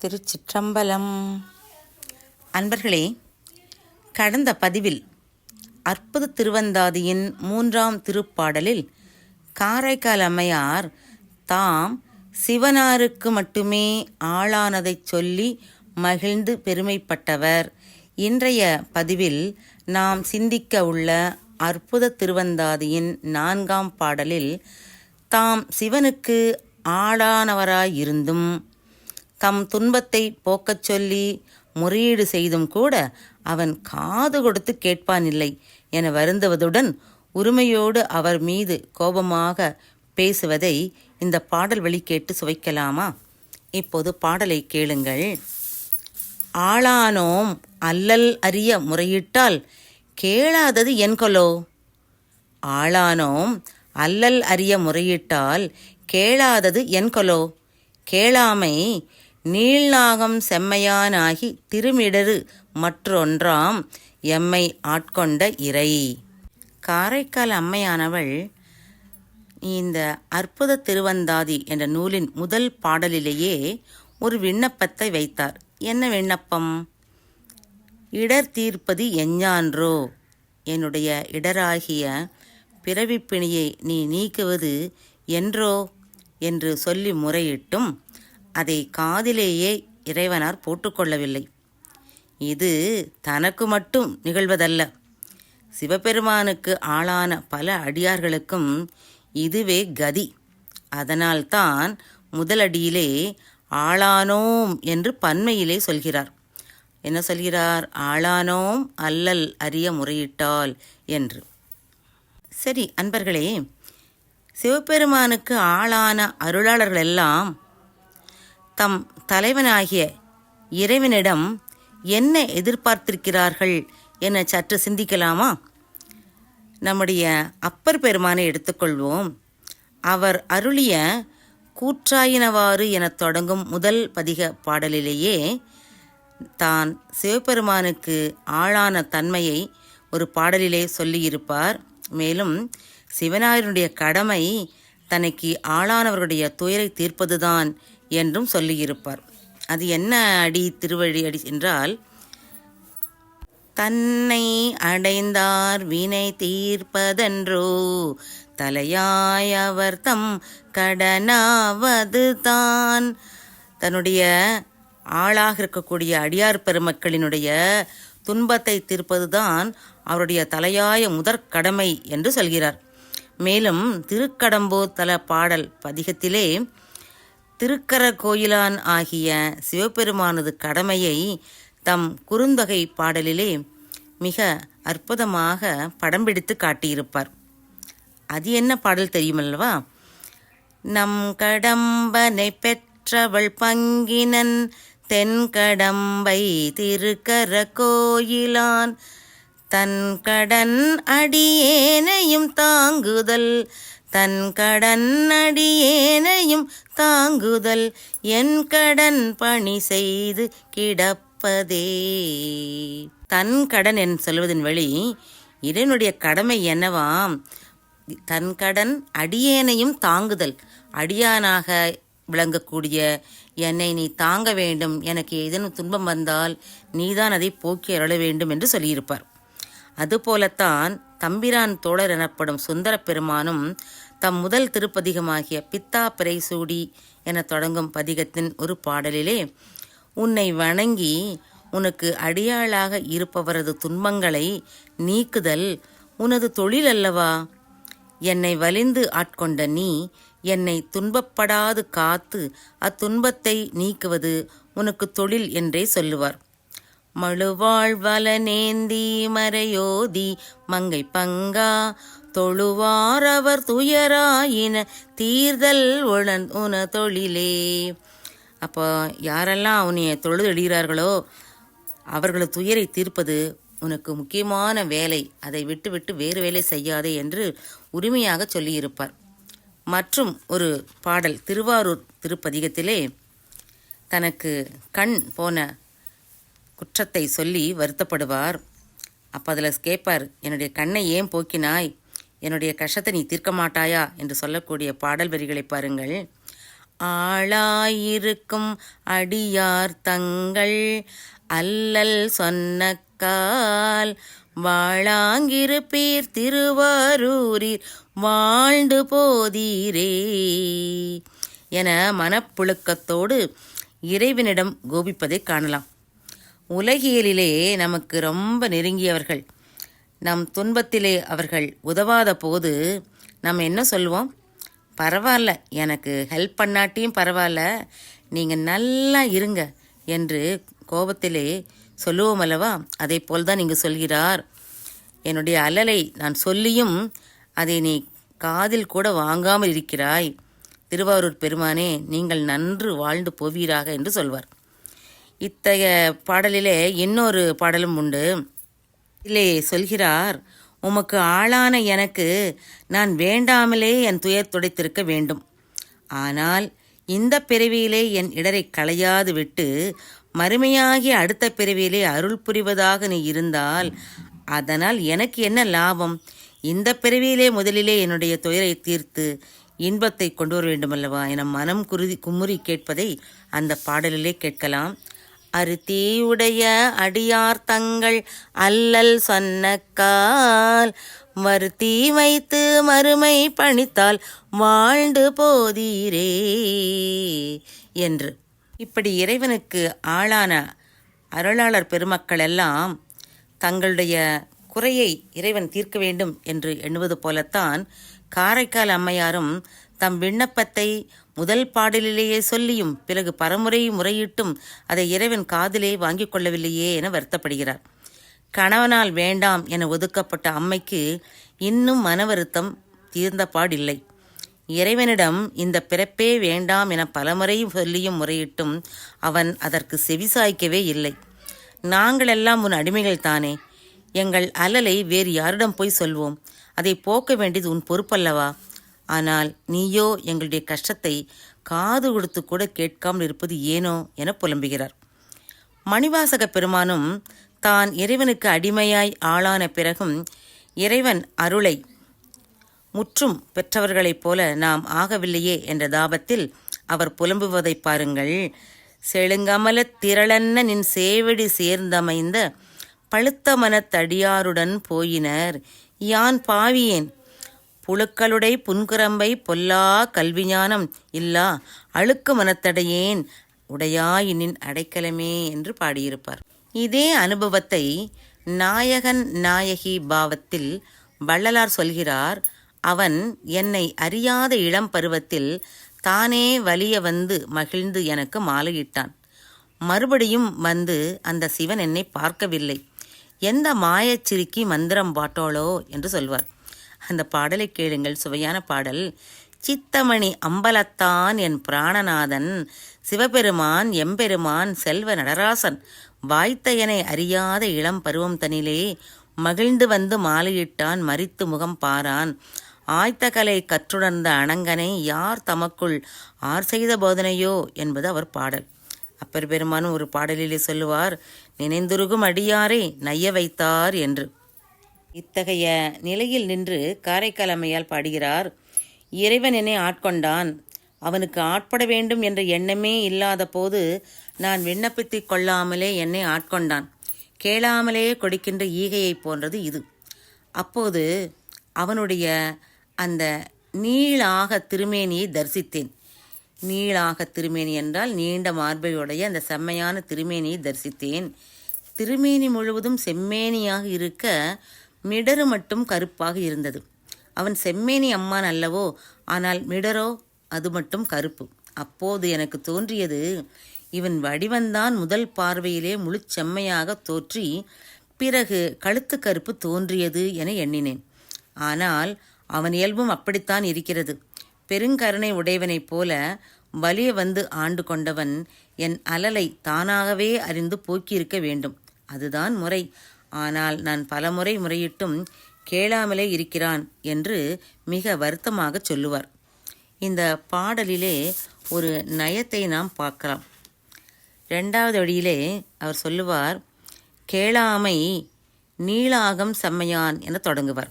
திருச்சிற்றம்பலம். அன்பர்களே கடந்த பதிவில் அற்புத திருவந்தாதியின் மூன்றாம் திருப்பாடலில் காரைக்கால் அம்மையார் தாம் சிவனாருக்கு மட்டுமே ஆளானதைச் சொல்லி மகிழ்ந்து பெருமைப்பட்டவர். இன்றைய பதிவில் நாம் சிந்திக்க உள்ள அற்புத திருவந்தாதியின் நான்காம் பாடலில் தாம் சிவனுக்கு ஆளானவராயிருந்தும் தம் துன்பத்தை போக்கச் சொல்லி முறையீடு செய்தும் கூட அவன் காது கொடுத்து கேட்பானில்லை என வருந்துவதுடன் உரிமையோடு அவர் மீது கோபமாக பேசுவதை இந்த பாடல் வழி கேட்டு சுவைக்கலாமா? இப்போது பாடலை கேளுங்கள். ஆளானோம் அல்லல் அறிய முறையிட்டால் கேளாதது என்கொலோ ஆளானோம் அல்லல் அறிய முறையிட்டால் கேளாதது என்கொலோ கேளாமை நீள்நாகம் செம்மையானாகி திருமிடரு மற்றொன்றாம் எம்மை ஆட்கொண்ட இறை. காரைக்கால் அம்மையானவள் இந்த அற்புத திருவந்தாதி என்ற நூலின் முதல் பாடலிலேயே ஒரு விண்ணப்பத்தை வைத்தார். என்ன விண்ணப்பம்? இடர் தீர்ப்பது எஞ்ஞான்றோ? என்னுடைய இடராகிய பிறவிப்பிணியை நீ நீக்குவது என்றோ? என்று சொல்லி முறையிட்டும் அதை காதிலேயே இறைவனார் போட்டுக்கொள்ளவில்லை. இது தனக்கு மட்டும் நிகழ்வதல்ல. சிவபெருமானுக்கு ஆளான பல அடியார்களுக்கும் இதுவே கதி. அதனால்தான் முதலடியிலே ஆளானோம் என்று பன்மையிலே சொல்கிறார். என்ன சொல்கிறார்? ஆளானோம் அல்லல் அறிய முறையிட்டால் என்று. சரி அன்பர்களே சிவபெருமானுக்கு ஆளான அருளாளர்கள் எல்லாம் தம் தலைவனாகிய இறைவனிடம் என்ன எதிர்பார்த்திருக்கிறார்கள் என சற்று சிந்திக்கலாமா? நம்முடைய அப்பர் பெருமானை எடுத்துக்கொள்வோம். அவர் அருளிய கூற்றாயினவாறு எனத் தொடங்கும் முதல் பதிக பாடலிலேயே தான் சிவபெருமானுக்கு ஆளான தன்மையை ஒரு பாடலிலே சொல்லியிருப்பார். மேலும் சிவனாயனுடைய கடமை தனக்கு ஆளானவர்களுடைய துயரை தீர்ப்பதுதான் என்றும் சொல்லியிருப்பார். அது என்ன அடி திருவழி அடி என்றால் தன்னை அடைந்தார் வினை தீர்ப்பதன்றோ தலையாய் அவர் தம் கடனாவது தான். தன்னுடைய ஆளாக இருக்கக்கூடிய அடியார் பெருமக்களினுடைய துன்பத்தை தீர்ப்பதுதான் அவருடைய தலையாய முதற் கடமை என்று சொல்கிறார். மேலும் திருக்கடம்பூர் தல பாடல் பதிகத்திலே திருக்கர கோயிலான் ஆகிய சிவபெருமானது கடமையை தம் குறுந்தொகை பாடலிலே மிக அற்புதமாக படம் பிடித்து காட்டியிருப்பார். அது என்ன பாடல் தெரியுமல்லவா? நம் கடம்பனை பெற்றவள் பங்கினன் தென்கடம்பை திருக்கர கோயிலான் தன் கடன் அடியேனையும் தாங்குதல் தன் கடன் அடியேனையும் தாங்குதல் என் கடன் பணி செய்து கிடப்பதே. தன் கடன் என் சொல்வதன் வழி இறைவனுடைய கடமை என்னவாம்? தன் கடன் அடியேனையும் தாங்குதல் அடியானாக விளங்கக்கூடிய என்னை நீ தாங்க வேண்டும். எனக்கு ஏதேனும் துன்பம் வந்தால் நீதான் அதை போக்கி அருள வேண்டும் என்று சொல்லியிருப்பார். அதுபோலத்தான் தம்பிரான் தோழர் எனப்படும் சுந்தர பெருமானும் தம் முதல் திருப்பதிகமாகிய பித்தா பிரைசூடி என தொடங்கும் பதிகத்தின் ஒரு பாடலிலே உன்னை வணங்கி உனக்கு அடியாளாக இருப்பவரது துன்பங்களை நீக்குதல் உனது தொழில் அல்லவா என்னை வலிந்து ஆட்கொண்ட நீ என்னை துன்பப்படாது காத்து அத்துன்பத்தை நீக்குவது உனக்கு தொழில் என்றே சொல்லுவார். மழுவாழ்வல நேந்தி மறையோதி மங்கை பங்கா தொழுவார் அவர் துயராயின தீர்தல் உண உன தொழிலே. அப்போ யாரெல்லாம் அவனைய தொழுது எழுகிறார்களோ அவர்களது துயரை தீர்ப்பது உனக்கு முக்கியமான வேலை. அதை விட்டுவிட்டு வேறு வேலை செய்யாதே என்று உரிமையாக சொல்லியிருப்பார். மற்றும் ஒரு பாடல் திருவாரூர் திருப்பதிகத்திலே தனக்கு கண் போன குற்றத்தை சொல்லி வருத்தப்படுவார். அப்போ அதில் கேட்பார் என்னுடைய கண்ணை ஏன் போக்கினாய்? என்னுடைய கஷ்டத்தை நீ தீர்க்க மாட்டாயா? என்று சொல்லக்கூடிய பாடல் வரிகளை பாருங்கள். ஆளாயிருக்கும் அடியார் தங்கள் அல்லல் சொன்னக்கால் வாழாங்கிருப்பீர் திருவாரூரில் வாழ்ந்து போதீரே என மனப்புழுக்கத்தோடு இறைவனிடம் கோபிப்பதை காணலாம். உலகியலிலே நமக்கு ரொம்ப நெருங்கியவர்கள். நம் துன்பத்திலே அவர்கள் உதவாத போது நம்ம என்ன சொல்வோம்? பரவாயில்ல எனக்கு ஹெல்ப் பண்ணாட்டியும் பரவாயில்ல நீங்கள் நல்லா இருங்க என்று கோபத்திலே சொல்லுவோம் அல்லவா? அதே போல் தான் நீங்கள் சொல்கிறார். என்னுடைய அலலை நான் சொல்லியும் அதை நீ காதில் கூட வாங்காமல் இருக்கிறாய். திருவாரூர் பெருமானே நீங்கள் நன்று வாழ்ந்து போவீராக என்று சொல்வார். இத்தகைய பாடலிலே இன்னொரு பாடலும் உண்டு. இதிலே சொல்கிறார் உமக்கு ஆளான எனக்கு நான் வேண்டாமலே என் துயர் துடைத்திருக்க வேண்டும். ஆனால் இந்த பிறவியிலே என் இடரை களையாது விட்டு மறுமையாகிய அடுத்த பிறவியிலே அருள் புரிவதாக நீ இருந்தால் அதனால் எனக்கு என்ன லாபம்? இந்த பிறவியிலே முதலிலே என்னுடைய துயரை தீர்த்து இன்பத்தை கொண்டு வர வேண்டுமல்லவா? என மனம் குருதி குமுறி கேட்பதை அந்த பாடலிலே கேட்கலாம். அருத்தீயுடைய அடியார் தங்கள் அல்லல் சொன்னக்கால் மறுத்தீ வைத்து மறுமை பணித்தால் வாழ்ந்து போதீரே என்று. இப்படி இறைவனுக்கு ஆளான அருளாளர் பெருமக்கள் எல்லாம் தங்களுடைய குறையை இறைவன் தீர்க்க வேண்டும் என்று எண்ணுவது போலத்தான் காரைக்கால் அம்மையாரும் தம் விண்ணப்பத்தை முதல் பாடலிலேயே சொல்லியும் பிறகு பரமுறை முறையிட்டும் அதை இறைவன் காதிலே வாங்கிக் கொள்ளவில்லையே என வருத்தப்படுகிறார். கணவனால் வேண்டாம் என ஒதுக்கப்பட்ட அம்மைக்கு இன்னும் மன வருத்தம் தீர்ந்த பாடில்லை இறைவனிடம் இந்த பிறப்பே வேண்டாம் என பலமுறையும் சொல்லியும் முறையிட்டும் அவன் அதற்கு செவிசாய்க்கவே இல்லை. நாங்களெல்லாம் உன் அடிமைகள் தானே. எங்கள் அலலை வேறு யாரிடம் போய் சொல்வோம். அதை போக்க வேண்டியது உன் பொறுப்பல்லவா? ஆனால் நீயோ எங்களுடைய கஷ்டத்தை காது கொடுத்து கூட கேட்காமல் இருப்பது ஏனோ என புலம்புகிறார். மணிவாசக பெருமானும் தான் இறைவனுக்கு அடிமையாய் ஆளான பிறகும் இறைவன் அருளை முற்றும் பெற்றவர்களைப் போல நாம் ஆகவில்லையே என்ற தாபத்தில் அவர் புலம்புவதை பாருங்கள். செழுங்கமல திரளன்ன நின் சேவடி சேர்ந்தமைந்த பழுத்த மனத்தடியாருடன் போயினர். யான் பாவியேன்? புழுக்களுடை புன்குரம்பை பொல்லா கல்விஞானம் இல்லா அழுக்கு மனத்தடையேன் உடையாயினின் அடைக்கலமே என்று பாடியிருப்பார். இதே அனுபவத்தை நாயகன் நாயகி பாவத்தில் வள்ளலார் சொல்கிறார் அவன் என்னை அறியாத இளம் பருவத்தில் தானே வலிய வந்து மகிழ்ந்து எனக்கு மாலையிட்டான். மறுபடியும் வந்து அந்த சிவன் என்னை பார்க்கவில்லை. எந்த மாயச்சிறுக்கி மந்திரம் பாட்டோளோ என்று சொல்வார். அந்த பாடலை கேளுங்கள். சுவையான பாடல். சித்தமணி அம்பலத்தான் என் பிராணநாதன் சிவபெருமான் எம்பெருமான் செல்வ நடராசன் வாய்த்தையனை அறியாத இளம் பருவம் தனிலே மகிழ்ந்து வந்து மாலையிட்டான் மறித்து முகம் பாரான். ஆய்த்தகலை கற்றுணர்ந்த அணங்கனை யார் தமக்குள் ஆர் செய்த போதனையோ என்பது அவர் பாடல். அப்பர் பெருமானும் ஒரு பாடலிலே சொல்லுவார் நினைந்துருகும் அடியாரை நைய வைத்தார் என்று. இத்தகைய நிலையில் நின்று காரைக்கால் அம்மையால் பாடுகிறார். இறைவன் என்னை ஆட்கொண்டான். அவனுக்கு ஆட்பட வேண்டும் என்ற எண்ணமே இல்லாத போது நான் விண்ணப்பித்து கொள்ளாமலே என்னை ஆட்கொண்டான். கேளாமலே கொடுக்கின்ற ஈகையைப் போன்றது இது. அப்போது அவனுடைய அந்த நீளாக திருமேனியை தரிசித்தேன். நீளாக திருமேனி என்றால் நீண்ட மார்பையுடைய அந்த செம்மையான திருமேனியை தரிசித்தேன். திருமேனி முழுவதும் செம்மேனியாக இருக்க மிடரு மட்டும் கருப்பாக இருந்தது. அவன் செம்மேனி அம்மான் அல்லவோ ஆனால் மிடரோ அது மட்டும் கருப்பு. அப்போது எனக்கு தோன்றியது இவன் வடிவந்தான் முதல் பார்வையிலே முழு செம்மையாக தோற்றி பிறகு கழுத்து கருப்பு தோன்றியது என எண்ணினேன். ஆனால் அவன் இயல்பும் அப்படித்தான் இருக்கிறது. பெருங்கருணை உடையவனைப் போல வலிய வந்து ஆண்டு கொண்டவன் என் அலலை தானாகவே அறிந்து போக்கியிருக்க வேண்டும். அதுதான் முறை. ஆனால் நான் பலமுறை முறையிட்டும் கேளாமலே இருக்கிறான் என்று மிக வருத்தமாக சொல்லுவார். இந்த பாடலிலே ஒரு நயத்தை நாம் பார்க்கலாம். ரெண்டாவது வழியிலே அவர் சொல்லுவார் கேளாமை நீளாகம் செம்மையான் என தொடங்குவார்.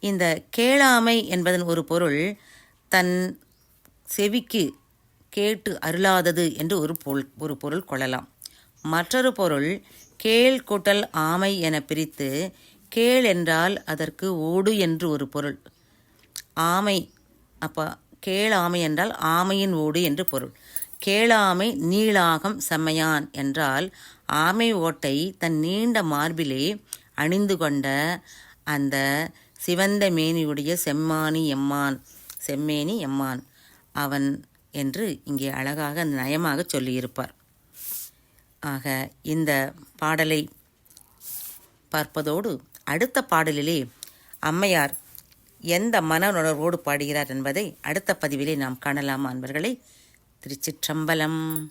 இந்த கேளாமை என்பதன் ஒரு பொருள் தன் செவிக்கு கேட்டு அருளாதது என்று ஒரு பொருள் ஒரு பொருள் கொள்ளலாம். மற்றொரு பொருள் கேள் கூட்டல் ஆமை என பிரித்து கேள் என்றால் அதற்கு ஓடு என்று ஒரு பொருள். ஆமை அப்போ கேளாமை என்றால் ஆமையின் ஓடு என்று பொருள். கேளாமை நீளாகம் செம்மையான் என்றால் ஆமை ஓட்டை தன் நீண்ட மார்பிலே அணிந்து கொண்ட அந்த சிவந்த மேனியுடைய செம்மானி எம்மான் செம்மேனி எம்மான். அவன் என்று இங்கே அழகாக நயமாக சொல்லியிருப்பார். ஆக இந்த பாடலை பார்ப்பதோடு அடுத்த பாடலிலே அம்மையார் எந்த மனநுணர்வோடு பாடுகிறார் என்பதை அடுத்த பதிவிலே நாம் காணலாம் அன்பர்களே. திருச்சிற்றம்பலம்.